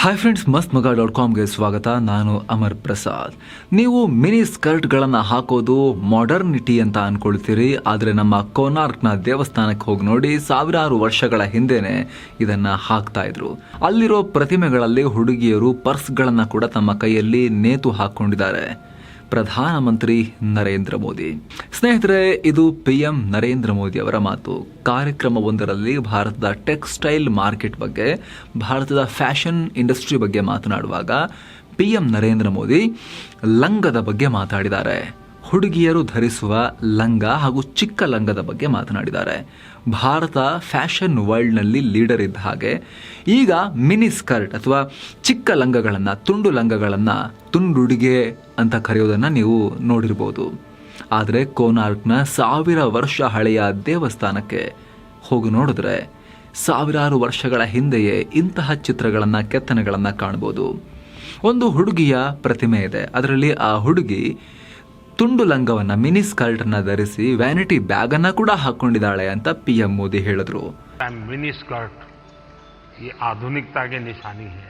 Hi friends ಮಸ್ತ್ ಮಗ dot ಕಾಮ್ಗೆ ಸ್ವಾಗತ. ನಾನು ಅಮರ್ ಪ್ರಸಾದ್. ನೀವು ಮಿನಿ ಸ್ಕರ್ಟ್ಗಳನ್ನು ಹಾಕೋದು ಮಾಡರ್ನಿಟಿ ಅಂತ ಅಂದ್ಕೊಳ್ತೀರಿ ಆದರೆ ನಮ್ಮ ಕೋನಾರ್ಕ್ನ ದೇವಸ್ಥಾನಕ್ಕೆ ಹೋಗಿ ನೋಡಿ ಸಾವಿರಾರು ವರ್ಷಗಳ ಹಿಂದೆನೆ ಇದನ್ನು ಹಾಕ್ತಾ ಇದ್ರು. ಅಲ್ಲಿರೋ ಪ್ರತಿಮೆಗಳಲ್ಲಿ ಹುಡುಗಿಯರು ಪರ್ಸ್ಗಳನ್ನು ಕೂಡ ತಮ್ಮ ಕೈಯಲ್ಲಿ ನೇತು ಹಾಕೊಂಡಿದ್ದಾರೆ. ಪ್ರಧಾನಮಂತ್ರಿ ನರೇಂದ್ರ ಮೋದಿ. ಸ್ನೇಹಿತರೆ, ಇದು ಪಿ ಎಂ ನರೇಂದ್ರ ಮೋದಿ ಅವರ ಮಾತು. ಕಾರ್ಯಕ್ರಮವೊಂದರಲ್ಲಿ ಭಾರತದ ಟೆಕ್ಸ್ಟೈಲ್ ಮಾರ್ಕೆಟ್ ಬಗ್ಗೆ, ಭಾರತದ ಫ್ಯಾಷನ್ ಇಂಡಸ್ಟ್ರಿ ಬಗ್ಗೆ ಮಾತನಾಡುವಾಗ ಪಿ ಎಂ ನರೇಂದ್ರ ಮೋದಿ ಲಂಗದ ಬಗ್ಗೆ ಮಾತಾಡಿದ್ದಾರೆ. ಹುಡುಗಿಯರು ಧರಿಸುವ ಲಂಗ ಹಾಗೂ ಚಿಕ್ಕ ಲಂಗದ ಬಗ್ಗೆ ಮಾತನಾಡಿದ್ದಾರೆ. ಭಾರತ ಫ್ಯಾಷನ್ ವರ್ಲ್ಡ್ನಲ್ಲಿ ಲೀಡರ್ ಇದ್ದ ಹಾಗೆ, ಈಗ ಮಿನಿ ಸ್ಕರ್ಟ್ ಅಥವಾ ಚಿಕ್ಕ ಲಂಗಗಳನ್ನು, ತುಂಡು ಲಂಗಗಳನ್ನು, ತುಂಡುಡುಗೆ ಅಂತ ಕರೆಯೋದನ್ನು ನೀವು ನೋಡಿರ್ಬೋದು. ಆದರೆ ಕೋನಾರ್ಕ್ನ ಸಾವಿರ ವರ್ಷ ಹಳೆಯ ದೇವಸ್ಥಾನಕ್ಕೆ ಹೋಗಿ ನೋಡಿದ್ರೆ, ಸಾವಿರಾರು ವರ್ಷಗಳ ಹಿಂದೆಯೇ ಇಂತಹ ಚಿತ್ರಗಳನ್ನು, ಕೆತ್ತನೆಗಳನ್ನು ಕಾಣ್ಬೋದು. ಒಂದು ಹುಡುಗಿಯ ಪ್ರತಿಮೆ ಇದೆ. ಅದರಲ್ಲಿ ಆ ಹುಡುಗಿ ತುಂಡು ಲಂಗವನ್ನ ಮಿನಿ ಸ್ಕರ್ಟ್ ಅನ್ನ ಧರಿಸಿ ವ್ಯಾನಿಟಿ ಬ್ಯಾಗ್ ಅನ್ನ ಕೂಡ ಹಾಕೊಂಡಿದ್ದಾಳೆ ಅಂತ ಪಿ ಎಂ ಮೋದಿ ಹೇಳಿದ್ರು मिनी स्कर्ट ये आधुनिकता की निशानी है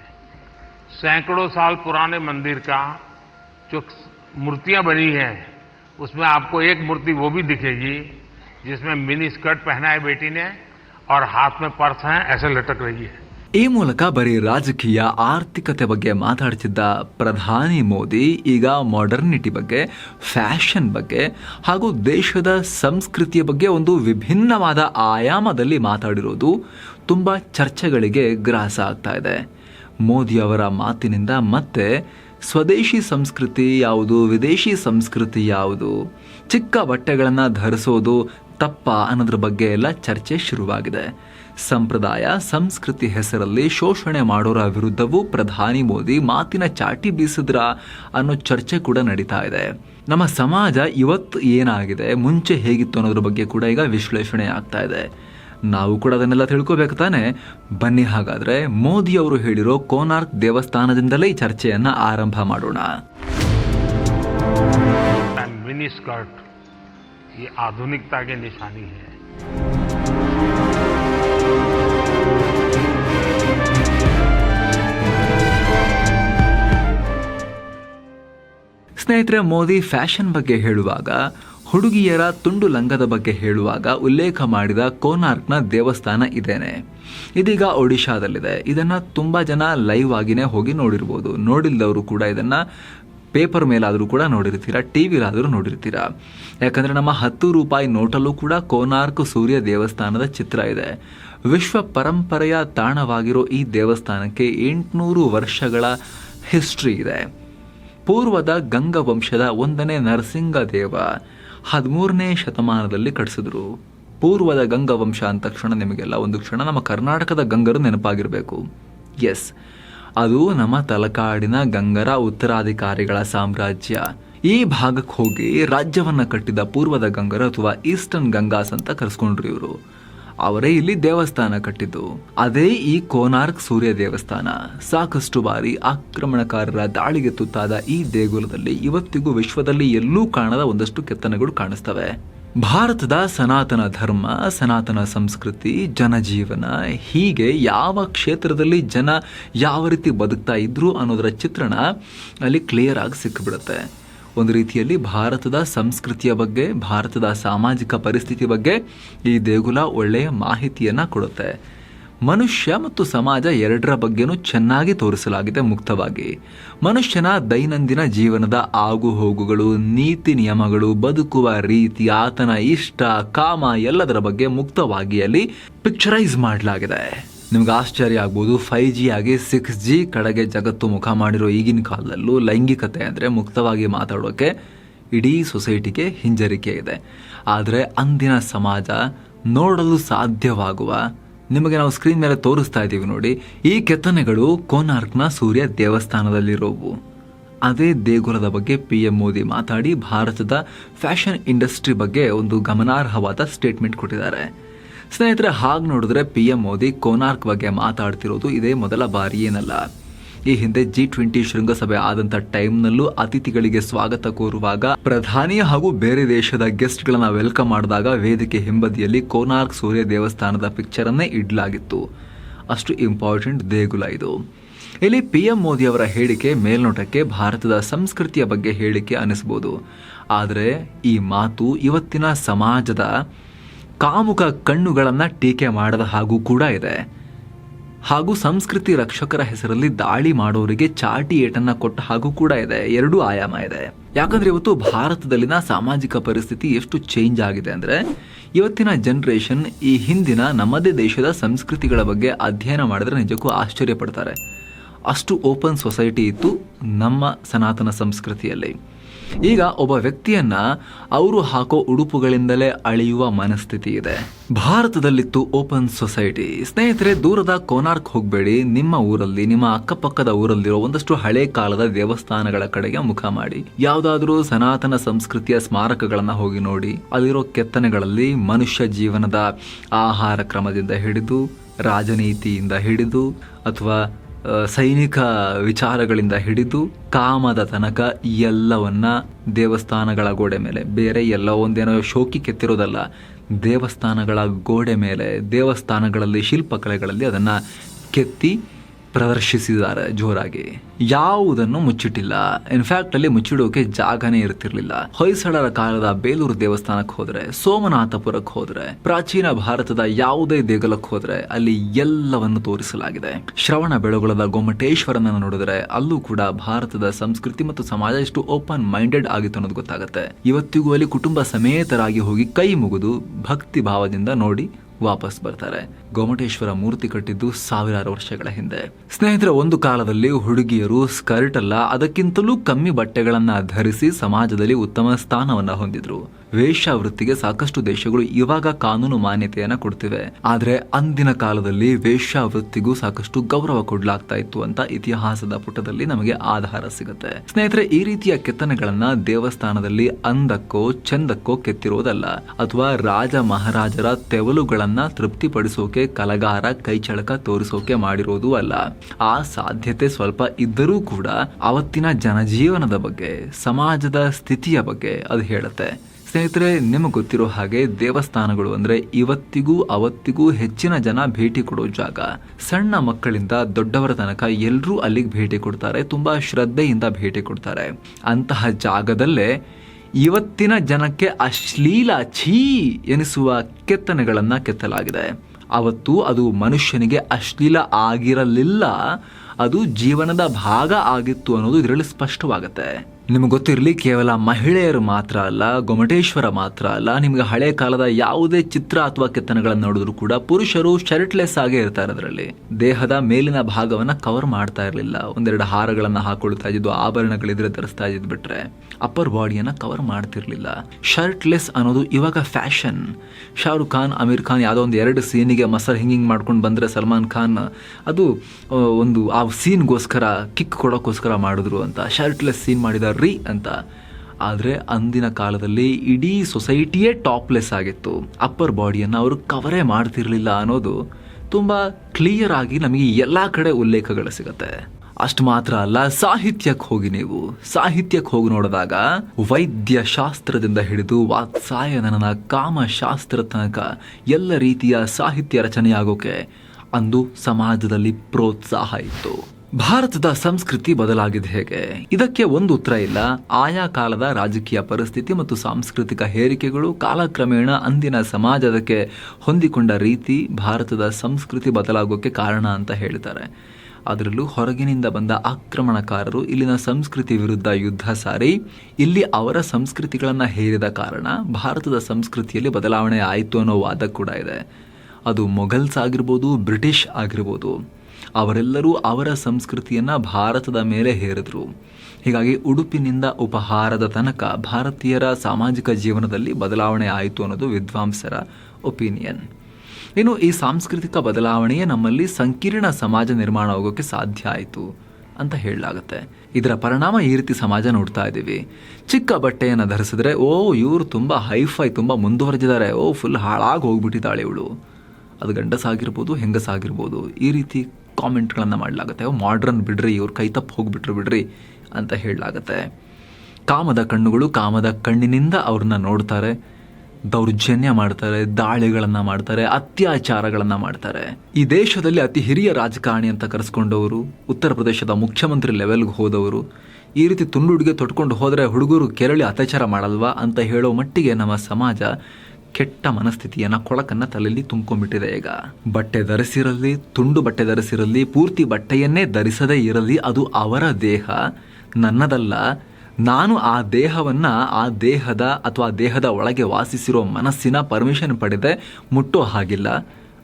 सैकड़ों साल पुराने मंदिर का जो मूर्तियां बनी हैं उसमें आपको एक मूर्ति वो भी दिखेगी जिसमें मिनी स्कर्ट पहना है बेटी ने और हाथ में पर्स है ऐसे लटक रही है ಈ ಮೂಲಕ ಬರೀ ರಾಜಕೀಯ ಆರ್ಥಿಕತೆ ಬಗ್ಗೆ ಮಾತಾಡ್ತಿದ್ದ ಪ್ರಧಾನಿ ಮೋದಿ ಈಗ ಮಾಡರ್ನಿಟಿ ಬಗ್ಗೆ ಫ್ಯಾಷನ್ ಬಗ್ಗೆ ಹಾಗೂ ದೇಶದ ಸಂಸ್ಕೃತಿಯ ಬಗ್ಗೆ ಒಂದು ವಿಭಿನ್ನವಾದ ಆಯಾಮದಲ್ಲಿ ಮಾತಾಡಿರೋದು ತುಂಬ ಚರ್ಚೆಗಳಿಗೆ ಗ್ರಾಸ ಆಗ್ತಾ ಇದೆ. ಮೋದಿಯವರ ಮಾತಿನಿಂದ ಮತ್ತೆ ಸ್ವದೇಶಿ ಸಂಸ್ಕೃತಿ ಯಾವುದು, ವಿದೇಶಿ ಸಂಸ್ಕೃತಿ ಯಾವುದು, ಚಿಕ್ಕ ಬಟ್ಟೆಗಳನ್ನು ಧರಿಸೋದು ತಪ್ಪ ಅನ್ನೋದ್ರ ಬಗ್ಗೆ ಎಲ್ಲ ಚರ್ಚೆ ಶುರುವಾಗಿದೆ. ಸಂಪ್ರದಾಯ, ಸಂಸ್ಕೃತಿ ಹೆಸರಲ್ಲಿ ಶೋಷಣೆ ಮಾಡೋರ ವಿರುದ್ಧವೂ ಪ್ರಧಾನಿ ಮೋದಿ ಮಾತಿನ ಚಾಟಿ ಬೀಸಿದ್ರ ಅನ್ನೋ ಚರ್ಚೆ ಕೂಡ ನಡೀತಾ ಇದೆ. ನಮ್ಮ ಸಮಾಜ ಇವತ್ತು ಏನಾಗಿದೆ, ಮುಂಚೆ ಹೇಗಿತ್ತು ಅನ್ನೋದ್ರ ಬಗ್ಗೆ ಕೂಡ ಈಗ ವಿಶ್ಲೇಷಣೆ ಆಗ್ತಾ ಇದೆ. ನಾವು ಕೂಡ ಅದನ್ನೆಲ್ಲ ತಿಳ್ಕೋಬೇಕು ತಾನೆ? ಬನ್ನಿ ಹಾಗಾದ್ರೆ ಮೋದಿ ಅವರು ಹೇಳಿರೋ ಕೋನಾರ್ಕ್ ದೇವಸ್ಥಾನದಿಂದಲೇ ಈ ಚರ್ಚೆಯನ್ನ ಆರಂಭ ಮಾಡೋಣ. ಈ ಆಧುನಿಕತಾಗೆ ನಿಶಾನಿ ಸ್ನೇಹಿತರೆ, ಮೋದಿ ಫ್ಯಾಷನ್ ಬಗ್ಗೆ ಹೇಳುವಾಗ, ಹುಡುಗಿಯರ ತುಂಡು ಲಂಗದ ಬಗ್ಗೆ ಹೇಳುವಾಗ ಉಲ್ಲೇಖ ಮಾಡಿದ ಕೋನಾರ್ಕ್ನ ದೇವಸ್ಥಾನ ಇದೇನೆ. ಇದೀಗ ಒಡಿಶಾದಲ್ಲಿದೆ. ಇದನ್ನು ತುಂಬ ಜನ ಲೈವ್ ಆಗಿನೇ ಹೋಗಿ ನೋಡಿರ್ಬೋದು. ನೋಡಿಲ್ದವರು ಕೂಡ ಇದನ್ನು ಪೇಪರ್ ಮೇಲಾದರೂ ಕೂಡ ನೋಡಿರ್ತೀರಾ, ಟಿ ವಿಲಾದರೂ ನೋಡಿರ್ತೀರಾ. ಯಾಕಂದರೆ ನಮ್ಮ ಹತ್ತು ರೂಪಾಯಿ ನೋಟಲ್ಲೂ ಕೂಡ ಕೋನಾರ್ಕ್ ಸೂರ್ಯ ದೇವಸ್ಥಾನದ ಚಿತ್ರ ಇದೆ. ವಿಶ್ವ ಪರಂಪರೆಯ ತಾಣವಾಗಿರೋ ಈ ದೇವಸ್ಥಾನಕ್ಕೆ ಎಂಟುನೂರು ವರ್ಷಗಳ ಹಿಸ್ಟ್ರಿ ಇದೆ. ಪೂರ್ವದ ಗಂಗ ವಂಶದ ಒಂದನೇ ನರಸಿಂಗದೇವ ಹದಿಮೂರನೇ ಶತಮಾನದಲ್ಲಿ ಕಟ್ಟಿಸಿದ್ರು. ಪೂರ್ವದ ಗಂಗವಂಶ ಅಂದ ತಕ್ಷಣ ನಿಮಗೆಲ್ಲ ಒಂದು ಕ್ಷಣ ನಮ್ಮ ಕರ್ನಾಟಕದ ಗಂಗರು ನೆನಪಾಗಿರಬೇಕು. ಎಸ್, ಅದು ನಮ್ಮ ತಲಕಾಡಿನ ಗಂಗರ ಉತ್ತರಾಧಿಕಾರಿಗಳ ಸಾಮ್ರಾಜ್ಯ. ಈ ಭಾಗಕ್ಕೆ ಹೋಗಿ ರಾಜ್ಯವನ್ನ ಕಟ್ಟಿದ ಪೂರ್ವದ ಗಂಗರು ಅಥವಾ ಈಸ್ಟರ್ನ್ ಗಂಗಾಸ್ ಅಂತ ಕರೆಸ್ಕೊಂಡ್ರು ಇವರು. ಅವರೇ ಇಲ್ಲಿ ದೇವಸ್ಥಾನ ಕಟ್ಟಿದ್ದು. ಅದೇ ಈ ಕೋನಾರ್ಕ್ ಸೂರ್ಯ ದೇವಸ್ಥಾನ. ಸಾಕಷ್ಟು ಬಾರಿ ಆಕ್ರಮಣಕಾರರ ದಾಳಿಗೆ ತುತ್ತಾದ ಈ ದೇಗುಲದಲ್ಲಿ ಇವತ್ತಿಗೂ ವಿಶ್ವದಲ್ಲಿ ಎಲ್ಲೂ ಕಾಣದ ಒಂದಷ್ಟು ಕೆತ್ತನೆಗಳು ಕಾಣಿಸ್ತವೆ. ಭಾರತದ ಸನಾತನ ಧರ್ಮ, ಸನಾತನ ಸಂಸ್ಕೃತಿ, ಜನಜೀವನ, ಹೀಗೆ ಯಾವ ಕ್ಷೇತ್ರದಲ್ಲಿ ಜನ ಯಾವ ರೀತಿ ಬದುಕ್ತಾ ಇದ್ರು ಅನ್ನೋದರ ಚಿತ್ರಣ ಅಲ್ಲಿ ಕ್ಲಿಯರ್ ಆಗಿ ಸಿಕ್ಕಿಬಿಡುತ್ತೆ. ಒಂದು ರೀತಿಯಲ್ಲಿ ಭಾರತದ ಸಂಸ್ಕೃತಿಯ ಬಗ್ಗೆ, ಭಾರತದ ಸಾಮಾಜಿಕ ಪರಿಸ್ಥಿತಿ ಬಗ್ಗೆ ಈ ದೇಗುಲ ಒಳ್ಳೆಯ ಮಾಹಿತಿಯನ್ನು ಕೊಡುತ್ತೆ. ಮನುಷ್ಯ ಮತ್ತು ಸಮಾಜ ಎರಡರ ಬಗ್ಗೆನೂ ಚೆನ್ನಾಗಿ ತೋರಿಸಲಾಗಿದೆ ಮುಕ್ತವಾಗಿ. ಮನುಷ್ಯನ ದೈನಂದಿನ ಜೀವನದ ಆಗು ಹೋಗುಗಳು ನೀತಿ ನಿಯಮಗಳು, ಬದುಕುವ ರೀತಿ, ಆತನ ಇಷ್ಟ, ಕಾಮ ಎಲ್ಲದರ ಬಗ್ಗೆ ಮುಕ್ತವಾಗಿ ಅಲ್ಲಿ ಪಿಕ್ಚರೈಸ್ ಮಾಡಲಾಗಿದೆ. ನಿಮ್ಗೆ ಆಶ್ಚರ್ಯ ಆಗ್ಬೋದು. ಫೈ ಜಿ ಆಗಿ ಸಿಕ್ಸ್ ಜಿ ಕಡೆಗೆ ಜಗತ್ತು ಮುಖ ಮಾಡಿರೋ ಈಗಿನ ಕಾಲದಲ್ಲೂ ಲೈಂಗಿಕತೆ ಅಂದರೆ ಮುಕ್ತವಾಗಿ ಮಾತಾಡೋಕೆ ಇಡೀ ಸೊಸೈಟಿಗೆ ಹಿಂಜರಿಕೆ ಇದೆ. ಆದರೆ ಅಂದಿನ ಸಮಾಜ ನೋಡಲು ಸಾಧ್ಯವಾಗುವ ನಿಮಗೆ ನಾವು ಸ್ಕ್ರೀನ್ ಮೇಲೆ ತೋರಿಸ್ತಾ ಇದ್ದೀವಿ ನೋಡಿ, ಈ ಕೆತ್ತನೆಗಳು ಕೋನಾರ್ಕ್ನ ಸೂರ್ಯ ದೇವಸ್ಥಾನದಲ್ಲಿರೋವು. ಅದೇ ದೇಗುಲದ ಬಗ್ಗೆ ಪಿ ಎಂ ಮೋದಿ ಮಾತಾಡಿ ಭಾರತದ ಫ್ಯಾಷನ್ ಇಂಡಸ್ಟ್ರಿ ಬಗ್ಗೆ ಒಂದು ಗಮನಾರ್ಹವಾದ ಸ್ಟೇಟ್ಮೆಂಟ್ ಕೊಟ್ಟಿದ್ದಾರೆ. ಸ್ನೇಹಿತರೆ, ಹಾಗೆ ನೋಡಿದ್ರೆ ಪಿ ಎಂ ಮೋದಿ ಕೋನಾರ್ಕ್ ಬಗ್ಗೆ ಮಾತಾಡ್ತಿರೋದು ಇದೇ ಮೊದಲ ಬಾರಿ ಏನಲ್ಲ. ಈ ಹಿಂದೆ ಜಿ ಟ್ವೆಂಟಿ ಶೃಂಗಸಭೆ ಆದಂತ ಟೈಮ್ನಲ್ಲೂ ಅತಿಥಿಗಳಿಗೆ ಸ್ವಾಗತ ಕೋರುವಾಗ ಪ್ರಧಾನಿ ಹಾಗೂ ಬೇರೆ ದೇಶದ ಗೆಸ್ಟ್ಗಳನ್ನ ವೆಲ್ಕಮ್ ಮಾಡಿದಾಗ ವೇದಿಕೆ ಹಿಂಬದಿಯಲ್ಲಿ ಕೋನಾರ್ಕ್ ಸೂರ್ಯ ದೇವಸ್ಥಾನದ ಪಿಕ್ಚರ್ ಅನ್ನೇ ಇಡ್ಲಾಗಿತ್ತು. ಅಷ್ಟು ಇಂಪಾರ್ಟೆಂಟ್ ದೇಗುಲ ಇದು. ಇಲ್ಲಿ ಪಿ ಎಂ ಮೋದಿ ಅವರ ಹೇಳಿಕೆ ಮೇಲ್ನೋಟಕ್ಕೆ ಭಾರತದ ಸಂಸ್ಕೃತಿಯ ಬಗ್ಗೆ ಹೇಳಿಕೆ ಅನಿಸ್ಬೋದು. ಆದರೆ ಈ ಮಾತು ಇವತ್ತಿನ ಸಮಾಜದ ಕಾಮುಕ ಕಣ್ಣುಗಳನ್ನು ಟೀಕೆ ಮಾಡದ ಹಾಗೂ ಕೂಡ ಇದೆ. ಹಾಗೂ ಸಂಸ್ಕೃತಿ ರಕ್ಷಕರ ಹೆಸರಲ್ಲಿ ದಾಳಿ ಮಾಡೋರಿಗೆ ಚಾಟಿ ಏಟನ್ನ ಕೊಟ್ಟ ಹಾಗೂ ಕೂಡ ಇದೆ. ಎರಡೂ ಆಯಾಮ ಇದೆ. ಯಾಕಂದ್ರೆ ಇವತ್ತು ಭಾರತದಲ್ಲಿನ ಸಾಮಾಜಿಕ ಪರಿಸ್ಥಿತಿ ಎಷ್ಟು ಚೇಂಜ್ ಆಗಿದೆ ಅಂದ್ರೆ, ಇವತ್ತಿನ ಜನರೇಷನ್ ಈ ಹಿಂದಿನ ನಮ್ಮದೇ ದೇಶದ ಸಂಸ್ಕೃತಿಗಳ ಬಗ್ಗೆ ಅಧ್ಯಯನ ಮಾಡಿದ್ರೆ ನಿಜಕ್ಕೂ ಆಶ್ಚರ್ಯ ಪಡ್ತಾರೆ ಅಷ್ಟು ಓಪನ್ ಸೊಸೈಟಿ ಇತ್ತು ನಮ್ಮ ಸನಾತನ ಸಂಸ್ಕೃತಿಯಲ್ಲಿ. ಈಗ ಒಬ್ಬ ವ್ಯಕ್ತಿಯನ್ನ ಅವರು ಹಾಕೋ ಉಡುಪುಗಳಿಂದಲೇ ಅಳೆಯುವ ಮನಸ್ಥಿತಿ ಇದೆ. ಭಾರತದಲ್ಲಿತ್ತು ಓಪನ್ ಸೊಸೈಟಿ. ಸ್ನೇಹಿತರೆ, ದೂರದ ಕೋನಾರ್ಕ್ ಹೋಗಬೇಡಿ. ನಿಮ್ಮ ಊರಲ್ಲಿ, ನಿಮ್ಮ ಅಕ್ಕಪಕ್ಕದ ಊರಲ್ಲಿರೋ ಒಂದಷ್ಟು ಹಳೆ ಕಾಲದ ದೇವಸ್ಥಾನಗಳ ಕಡೆಗೆ ಮುಖ ಮಾಡಿ. ಯಾವುದಾದರೂ ಸನಾತನ ಸಂಸ್ಕೃತಿಯ ಸ್ಮಾರಕಗಳನ್ನ ಹೋಗಿ ನೋಡಿ. ಅಲ್ಲಿರೋ ಕೆತ್ತನೆಗಳಲ್ಲಿ ಮನುಷ್ಯ ಜೀವನದ ಆಹಾರ ಕ್ರಮದಿಂದ ಹಿಡಿದು, ರಾಜನೀತಿಯಿಂದ ಹಿಡಿದು, ಅಥವಾ ಸೈನಿಕ ವಿಚಾರಗಳಿಂದ ಹಿಡಿದು ಕಾಮದ ತನಕ ಎಲ್ಲವನ್ನ ದೇವಸ್ಥಾನಗಳ ಗೋಡೆ ಮೇಲೆ, ಬೇರೆ ಎಲ್ಲ ಒಂದೇನೋ ಶೋಕಿ ಕೆತ್ತಿರೋದಲ್ಲ, ದೇವಸ್ಥಾನಗಳ ಗೋಡೆ ಮೇಲೆ, ದೇವಸ್ಥಾನಗಳಲ್ಲಿ ಶಿಲ್ಪಕಲೆಗಳಲ್ಲಿ ಅದನ್ನು ಕೆತ್ತಿ ಪ್ರದರ್ಶಿಸಿದ್ದಾರೆ ಜೋರಾಗಿ. ಯಾವುದನ್ನು ಮುಚ್ಚಿಟ್ಟಿಲ್ಲ. ಇನ್ಫ್ಯಾಕ್ಟ್ ಅಲ್ಲಿ ಮುಚ್ಚಿಡೋಕೆ ಜಾಗನೇ ಇರ್ತಿರ್ಲಿಲ್ಲ. ಹೊಯ್ಸಳರ ಕಾಲದ ಬೇಲೂರು ದೇವಸ್ಥಾನಕ್ಕೆ ಹೋದ್ರೆ, ಸೋಮನಾಥಪುರಕ್ಕೆ ಹೋದ್ರೆ, ಪ್ರಾಚೀನ ಭಾರತದ ಯಾವುದೇ ದೇಗುಲಕ್ಕೆ ಹೋದ್ರೆ ಅಲ್ಲಿ ಎಲ್ಲವನ್ನು ತೋರಿಸಲಾಗಿದೆ. ಶ್ರವಣ ಬೆಳಗೊಳದ ಗೊಮ್ಮಟೇಶ್ವರನ ನೋಡಿದ್ರೆ ಅಲ್ಲೂ ಕೂಡ ಭಾರತದ ಸಂಸ್ಕೃತಿ ಮತ್ತು ಸಮಾಜ ಎಷ್ಟು ಓಪನ್ ಮೈಂಡೆಡ್ ಆಗಿತ್ತು ಅನ್ನೋದು ಗೊತ್ತಾಗುತ್ತೆ. ಇವತ್ತಿಗೂ ಅಲ್ಲಿ ಕುಟುಂಬ ಸಮೇತರಾಗಿ ಹೋಗಿ ಕೈ ಮುಗಿದು ಭಕ್ತಿ ಭಾವದಿಂದ ನೋಡಿ ವಾಪಸ್ ಬರ್ತಾರೆ. ಗೋಮಟೇಶ್ವರ ಮೂರ್ತಿ ಕಟ್ಟಿದ್ದು ಸಾವಿರಾರು ವರ್ಷಗಳ ಹಿಂದೆ. ಸ್ನೇಹಿತರ, ಒಂದು ಕಾಲದಲ್ಲಿ ಹುಡುಗಿಯರು ಸ್ಕರ್ಟ್ ಅಲ್ಲ, ಅದಕ್ಕಿಂತಲೂ ಕಮ್ಮಿ ಬಟ್ಟೆಗಳನ್ನ ಧರಿಸಿ ಸಮಾಜದಲ್ಲಿ ಉತ್ತಮ ಸ್ಥಾನವನ್ನ ಹೊಂದಿದ್ರು. ವೇಶ್ಯಾವೃತ್ತಿಗೆ ಸಾಕಷ್ಟು ದೇಶಗಳು ಇವಾಗ ಕಾನೂನು ಮಾನ್ಯತೆಯನ್ನ ಕೊಡ್ತಿವೆ. ಆದ್ರೆ ಅಂದಿನ ಕಾಲದಲ್ಲಿ ವೇಶ್ಯಾವೃತ್ತಿಗೂ ಸಾಕಷ್ಟು ಗೌರವ ಕೊಡ್ಲಾಗ್ತಾ ಇತ್ತು ಅಂತ ಇತಿಹಾಸದ ಪುಟದಲ್ಲಿ ನಮಗೆ ಆಧಾರ ಸಿಗುತ್ತೆ. ಸ್ನೇಹಿತರೆ, ಈ ರೀತಿಯ ಕೆತ್ತನೆಗಳನ್ನ ದೇವಸ್ಥಾನದಲ್ಲಿ ಅಂದಕ್ಕೋ ಚಂದಕ್ಕೋ ಕೆತ್ತಿರೋದಲ್ಲ. ಅಥವಾ ರಾಜ ಮಹಾರಾಜರ ತೆವಲುಗಳನ್ನ ತೃಪ್ತಿಪಡಿಸೋಕೆ ಕಲಗಾರ, ಕೈಚಳಕ ತೋರಿಸೋಕೆ ಮಾಡಿರೋದು ಅಲ್ಲ. ಆ ಸಾಧ್ಯತೆ ಸ್ವಲ್ಪ ಇದ್ದರೂ ಕೂಡ ಅವತ್ತಿನ ಜನಜೀವನದ ಬಗ್ಗೆ, ಸಮಾಜದ ಸ್ಥಿತಿಯ ಬಗ್ಗೆ ಅದು ಹೇಳುತ್ತೆ. ಸ್ನೇಹಿತರೆ, ನಿಮಗೆ ಗೊತ್ತಿರೋ ಹಾಗೆ ದೇವಸ್ಥಾನಗಳು ಅಂದ್ರೆ ಇವತ್ತಿಗೂ ಅವತ್ತಿಗೂ ಹೆಚ್ಚಿನ ಜನ ಭೇಟಿ ಕೊಡೋ ಜಾಗ. ಸಣ್ಣ ಮಕ್ಕಳಿಂದ ದೊಡ್ಡವರ ತನಕ ಎಲ್ಲರೂ ಅಲ್ಲಿಗೆ ಭೇಟಿ ಕೊಡ್ತಾರೆ, ತುಂಬಾ ಶ್ರದ್ಧೆಯಿಂದ ಭೇಟಿ ಕೊಡ್ತಾರೆ. ಅಂತಹ ಜಾಗದಲ್ಲೇ ಇವತ್ತಿನ ಜನಕ್ಕೆ ಅಶ್ಲೀಲ ಛೀ ಎನಿಸುವ ಕೆತ್ತನೆಗಳನ್ನು ಕೆತ್ತಲಾಗಿದೆ. ಅವತ್ತು ಅದು ಮನುಷ್ಯನಿಗೆ ಅಶ್ಲೀಲ ಆಗಿರಲಿಲ್ಲ, ಅದು ಜೀವನದ ಭಾಗ ಆಗಿತ್ತು ಅನ್ನೋದು ಇದರಲ್ಲಿ ಸ್ಪಷ್ಟವಾಗುತ್ತೆ. ನಿಮ್ಗೆ ಗೊತ್ತಿರಲಿ, ಕೇವಲ ಮಹಿಳೆಯರು ಮಾತ್ರ ಅಲ್ಲ ಗೊಮಟೇಶ್ವರ ಮಾತ್ರ ಅಲ್ಲ, ನಿಮ್ಗೆ ಹಳೆ ಕಾಲದ ಯಾವುದೇ ಚಿತ್ರ ಅಥವಾ ಕೆತ್ತನೆಗಳನ್ನು ನೋಡಿದ್ರು ಕೂಡ ಪುರುಷರು ಶರ್ಟ್ಲೆಸ್ ಆಗೇ ಇರ್ತಾರೆ ಅದರಲ್ಲಿ. ದೇಹದ ಮೇಲಿನ ಭಾಗವನ್ನು ಕವರ್ ಮಾಡ್ತಾ ಇರಲಿಲ್ಲ. ಒಂದೆರಡು ಹಾರಗಳನ್ನು ಹಾಕೊಳ್ತಾ ಇದ್ದು ಆಭರಣಗಳಿದ್ರೆ ಧರಿಸ್ತಾ ಇದ್ದು ಬಿಟ್ರೆ ಅಪ್ಪರ್ ಬಾಡಿಯನ್ನು ಕವರ್ ಮಾಡ್ತಿರ್ಲಿಲ್ಲ. ಶರ್ಟ್ಲೆಸ್ ಅನ್ನೋದು ಇವಾಗ ಫ್ಯಾಷನ್ ಶಾರುಖ್ ಖಾನ್ ಅಮೀರ್ ಖಾನ್ ಯಾವುದೋ ಒಂದು ಎರಡು ಸೀನಿಗೆ ಮಸರ್ ಹಿಂಗಿಂಗ್ ಮಾಡ್ಕೊಂಡು ಬಂದರೆ ಸಲ್ಮಾನ್ ಖಾನ್, ಅದು ಒಂದು, ಆ ಸೀನ್ಗೋಸ್ಕರ ಕಿಕ್ ಕೊಡೋಕ್ಕೋಸ್ಕರ ಮಾಡಿದ್ರು ಅಂತ. ಶರ್ಟ್ಲೆಸ್ ಸೀನ್ ಮಾಡಿದ ರೀ ಅಂತ. ಆದರೆ ಅಂದಿನ ಕಾಲದಲ್ಲಿ ಇಡೀ ಸೊಸೈಟಿಯೇ ಟಾಪ್ಲೆಸ್ ಆಗಿತ್ತು. ಅಪ್ಪರ್ ಬಾಡಿಯನ್ನು ಅವರು ಕವರೇ ಮಾಡ್ತಿರಲಿಲ್ಲ ಅನ್ನೋದು ತುಂಬ ಕ್ಲಿಯರ್ ಆಗಿ ನಮಗೆ ಎಲ್ಲ ಕಡೆ ಉಲ್ಲೇಖಗಳು ಸಿಗುತ್ತೆ. ಅಷ್ಟು ಮಾತ್ರ ಅಲ್ಲ ಸಾಹಿತ್ಯಕ್ಕೆ ಹೋಗಿ ನೀವು. ಸಾಹಿತ್ಯಕ್ಕೆ ಹೋಗಿ ನೋಡಿದಾಗ ವೈದ್ಯ ಶಾಸ್ತ್ರದಿಂದ ಹಿಡಿದು ವಾತ್ಸಾಯನನ ಕಾಮಶಾಸ್ತ್ರ ತನಕ ಎಲ್ಲ ರೀತಿಯ ಸಾಹಿತ್ಯ ರಚನೆಯಾಗೋಕೆ ಅಂದು ಸಮಾಜದಲ್ಲಿ ಪ್ರೋತ್ಸಾಹ ಇತ್ತು. ಭಾರತದ ಸಂಸ್ಕೃತಿ ಬದಲಾಗಿದೆ ಹೇಗೆ? ಇದಕ್ಕೆ ಒಂದು ಉತ್ತರ ಇಲ್ಲ. ಆಯಾ ಕಾಲದ ರಾಜಕೀಯ ಪರಿಸ್ಥಿತಿ ಮತ್ತು ಸಾಂಸ್ಕೃತಿಕ ಹೇರಿಕೆಗಳು ಕಾಲಕ್ರಮೇಣ ಅಂದಿನ ಸಮಾಜದಕ್ಕೆ ಹೊಂದಿಕೊಂಡ ರೀತಿ ಭಾರತದ ಸಂಸ್ಕೃತಿ ಬದಲಾಗೋಕೆ ಕಾರಣ ಅಂತ ಹೇಳ್ತಾರೆ ಅದರಲ್ಲೂ ಹೊರಗಿನಿಂದ ಬಂದ ಆಕ್ರಮಣಕಾರರು ಇಲ್ಲಿನ ಸಂಸ್ಕೃತಿ ವಿರುದ್ಧ ಯುದ್ಧ ಸಾರಿ, ಇಲ್ಲಿ ಅವರ ಸಂಸ್ಕೃತಿಗಳನ್ನು ಹೇರಿದ ಕಾರಣ ಭಾರತದ ಸಂಸ್ಕೃತಿಯಲ್ಲಿ ಬದಲಾವಣೆ ಆಯಿತು ಅನ್ನೋ ವಾದ ಕೂಡ ಇದೆ. ಅದು ಮೊಘಲ್ಸ್ ಆಗಿರ್ಬೋದು, ಬ್ರಿಟಿಷ್ ಆಗಿರ್ಬೋದು. ಅವರೆಲ್ಲರೂ ಅವರ ಸಂಸ್ಕೃತಿಯನ್ನು ಭಾರತದ ಮೇಲೆ ಹೇರಿದ್ರು. ಹೀಗಾಗಿ ಉಡುಪಿನಿಂದ ಉಪಹಾರದ ತನಕ ಭಾರತೀಯರ ಸಾಮಾಜಿಕ ಜೀವನದಲ್ಲಿ ಬದಲಾವಣೆ ಆಯಿತು ಅನ್ನೋದು ವಿದ್ವಾಂಸರ ಒಪಿನಿಯನ್. ಇನ್ನು ಈ ಸಾಂಸ್ಕೃತಿಕ ಬದಲಾವಣೆಯೇ ನಮ್ಮಲ್ಲಿ ಸಂಕೀರ್ಣ ಸಮಾಜ ನಿರ್ಮಾಣ ಆಗೋಕ್ಕೆ ಸಾಧ್ಯ ಆಯಿತು ಅಂತ ಹೇಳಲಾಗುತ್ತೆ. ಇದರ ಪರಿಣಾಮ ಈ ರೀತಿ ಸಮಾಜ ನೋಡ್ತಾ ಇದ್ದೀವಿ. ಚಿಕ್ಕ ಬಟ್ಟೆಯನ್ನು ಧರಿಸಿದ್ರೆ, ಓ, ಇವರು ತುಂಬ ಹೈಫೈ, ತುಂಬ ಮುಂದುವರೆದಿದ್ದಾರೆ, ಓ, ಫುಲ್ ಹಾಳಾಗಿ ಹೋಗ್ಬಿಟ್ಟಿದ್ದಾಳೆ ಇವಳು. ಅದು ಗಂಡಸಾಗಿರ್ಬೋದು, ಹೆಂಗಸಾಗಿರ್ಬೋದು, ಈ ರೀತಿ ಕಾಮೆಂಟ್ಗಳನ್ನು ಮಾಡಲಾಗುತ್ತೆ. ಮಾಡ್ರನ್ ಬಿಡ್ರಿ, ಇವ್ರು ಕೈ ತಪ್ಪು ಹೋಗಿಬಿಟ್ರು ಬಿಡ್ರಿ ಅಂತ ಹೇಳಲಾಗತ್ತೆ. ಕಾಮದ ಕಣ್ಣುಗಳು ಕಾಮದ ಕಣ್ಣಿನಿಂದ ಅವ್ರನ್ನ ನೋಡ್ತಾರೆ. ದೌರ್ಜನ್ಯ ಮಾಡ್ತಾರೆ, ದಾಳಿಗಳನ್ನು ಮಾಡ್ತಾರೆ, ಅತ್ಯಾಚಾರಗಳನ್ನು ಮಾಡ್ತಾರೆ. ಈ ದೇಶದಲ್ಲಿ ಅತಿ ಹಿರಿಯ ರಾಜಕಾರಣಿ ಅಂತ ಕರೆಸ್ಕೊಂಡವರು, ಉತ್ತರ ಪ್ರದೇಶದ ಮುಖ್ಯಮಂತ್ರಿ ಲೆವೆಲ್ಗೆ ಹೋದವರು, ಈ ರೀತಿ ತುಂಡುಡುಗೆ ತೊಟ್ಕೊಂಡು ಹೋದರೆ ಹುಡುಗರು ಕೆರಳಿ ಅತ್ಯಾಚಾರ ಮಾಡಲ್ವಾ ಅಂತ ಹೇಳೋ ಮಟ್ಟಿಗೆ ನಮ್ಮ ಸಮಾಜ ಕೆಟ್ಟ ಮನಸ್ಥಿತಿಯನ್ನ ಕೊಳಕನ್ನ ತಲೆಯಲ್ಲಿ ತುಂಬ್ಕೊಂಡ್ಬಿಟ್ಟಿದೆ ಈಗ. ಬಟ್ಟೆ ಧರಿಸಿರಲಿ, ತುಂಡು ಬಟ್ಟೆ ಧರಿಸಿರಲಿ, ಪೂರ್ತಿ ಬಟ್ಟೆಯನ್ನೇ ಧರಿಸದೇ ಇರಲಿ, ಅದು ಅವರ ದೇಹ. ನನ್ನದಲ್ಲ, ನಾನು ಆ ದೇಹವನ್ನ, ಆ ದೇಹದ ಅಥವಾ ದೇಹದ ಒಳಗೆ ವಾಸಿಸಿರೋ ಮನಸ್ಸಿನ ಪರ್ಮಿಷನ್ ಪಡೆದೆ ಮುಟ್ಟೋ ಹಾಗಿಲ್ಲ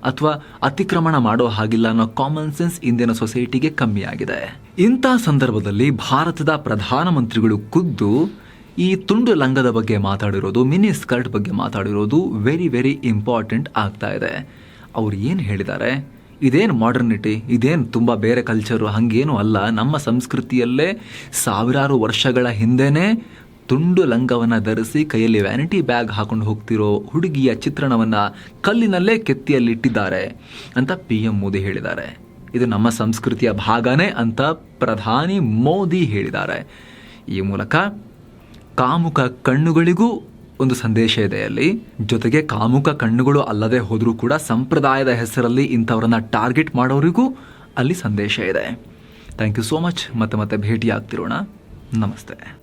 ಅಥವಾ ಅತಿಕ್ರಮಣ ಮಾಡೋ ಹಾಗಿಲ್ಲ ಅನ್ನೋ ಕಾಮನ್ ಸೆನ್ಸ್ ಇಂದಿನ ಸೊಸೈಟಿಗೆ ಕಮ್ಮಿಯಾಗಿದೆ. ಇಂಥ ಸಂದರ್ಭದಲ್ಲಿ ಭಾರತದ ಪ್ರಧಾನಮಂತ್ರಿಗಳು ಖುದ್ದು ಈ ತುಂಡು ಲಂಗದ ಬಗ್ಗೆ ಮಾತಾಡಿರೋದು, ಮಿನಿ ಸ್ಕರ್ಟ್ ಬಗ್ಗೆ ಮಾತಾಡಿರೋದು ವೆರಿ ವೆರಿ ಇಂಪಾರ್ಟೆಂಟ್ ಆಗ್ತಾ ಇದೆ. ಅವ್ರು ಏನು ಹೇಳಿದ್ದಾರೆ? ಇದೇನು ಮಾಡರ್ನಿಟಿ ಇದೇನು ತುಂಬ ಬೇರೆ ಕಲ್ಚರು ಹಾಗೇನು ಅಲ್ಲ. ನಮ್ಮ ಸಂಸ್ಕೃತಿಯಲ್ಲೇ ಸಾವಿರಾರು ವರ್ಷಗಳ ಹಿಂದೆಯೇ ತುಂಡು ಲಂಗವನ್ನು ಧರಿಸಿ ಕೈಯಲ್ಲಿ ವ್ಯಾನಿಟಿ ಬ್ಯಾಗ್ ಹಾಕೊಂಡು ಹೋಗ್ತಿರೋ ಹುಡುಗಿಯ ಚಿತ್ರಣವನ್ನು ಕಲ್ಲಿನಲ್ಲೇ ಕೆತ್ತಿಯಲ್ಲಿಟ್ಟಿದ್ದಾರೆ ಅಂತ ಪಿ ಎಂ ಮೋದಿ ಹೇಳಿದ್ದಾರೆ. ಇದು ನಮ್ಮ ಸಂಸ್ಕೃತಿಯ ಭಾಗನೇ ಅಂತ ಪ್ರಧಾನಿ ಮೋದಿ ಹೇಳಿದ್ದಾರೆ. ಈ ಮೂಲಕ ಕಾಮುಕ ಕಣ್ಣುಗಳಿಗೂ ಒಂದು ಸಂದೇಶ ಇದೆ ಅಲ್ಲಿ. ಜೊತೆಗೆ ಕಾಮುಕ ಕಣ್ಣುಗಳು ಅಲ್ಲದೆ ಹೋದರೂ ಕೂಡ ಸಂಪ್ರದಾಯದ ಹೆಸರಲ್ಲಿ ಇಂಥವ್ರನ್ನ ಟಾರ್ಗೆಟ್ ಮಾಡೋರಿಗೂ ಅಲ್ಲಿ ಸಂದೇಶ ಇದೆ. Thank you so much. ಮತ್ತೆ ಮತ್ತೆ ಭೇಟಿ ಆಗ್ತಿರೋಣ ನಮಸ್ತೆ.